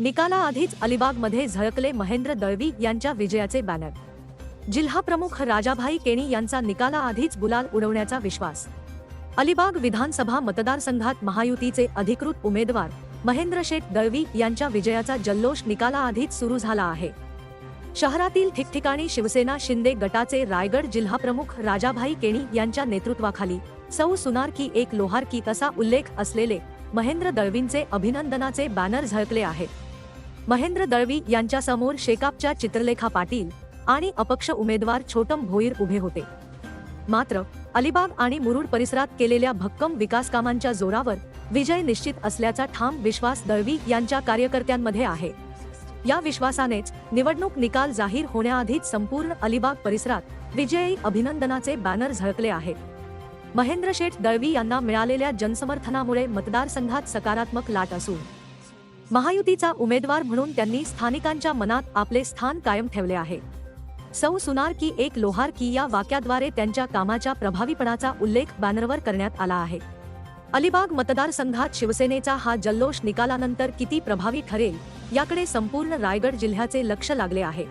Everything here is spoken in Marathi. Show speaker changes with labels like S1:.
S1: निकालाआधीच अलिबागमध्ये झळकले महेंद्र दळवी यांच्या विजयाचे बॅनर. जिल्हाप्रमुख राजाभाई केणी यांचा निकालाआधीच गुलाल उडवण्याचा विश्वास. अलिबाग विधानसभा मतदारसंघात महायुतीचे अधिकृत उमेदवार महेंद्र शेठ दळवी यांच्या विजयाचा जल्लोष निकालाआधीच सुरू झाला आहे. शहरातील ठिकठिकाणी शिवसेना शिंदे गटाचे रायगड जिल्हाप्रमुख राजाभाई केणी यांच्या नेतृत्वाखाली सौ सुनार की एक लोहार की तसा उल्लेख असलेले महेंद्र दळवींचे अभिनंदनाचे बॅनर झळकले आहेत. महेंद्र दळवी यांच्या समोर शेकापच्या चित्रलेखा पाटील आणि अपक्ष उमेदवार छोटम भोईर उभे होते. मात्र अलिबाग आणि मुरुड परिसरात केलेल्या भक्कम विकास कामांच्या जोरावर विजय निश्चित असल्याचा ठाम विश्वास दळवी यांच्या कार्यकर्त्यांमध्ये आहे. या विश्वासानेच निवडणूक निकाल जाहीर होण्याआधीच संपूर्ण अलिबाग परिसरात विजयी अभिनंदनाचे बॅनर झळकले आहेत. महेंद्र शेठ दळवी यांना मिळालेल्या जनसमर्थनामुळे मतदारसंघात सकारात्मक लाट असून महायुतीचा उमेदवार म्हणून त्यांनी स्थानिकांच्या मनात आपले स्थान कायम ठेवले आहे. सौ सुनार की एक लोहार की या वाक्याद्वारे त्यांच्या कामाच्या प्रभावीपणाचा उल्लेख बॅनरवर करण्यात आला आहे. अलिबाग मतदारसंघात शिवसेनेचा हा जल्लोष निकालानंतर किती प्रभावी ठरेल याकडे संपूर्ण रायगड जिल्ह्याचे लक्ष लागले आहे.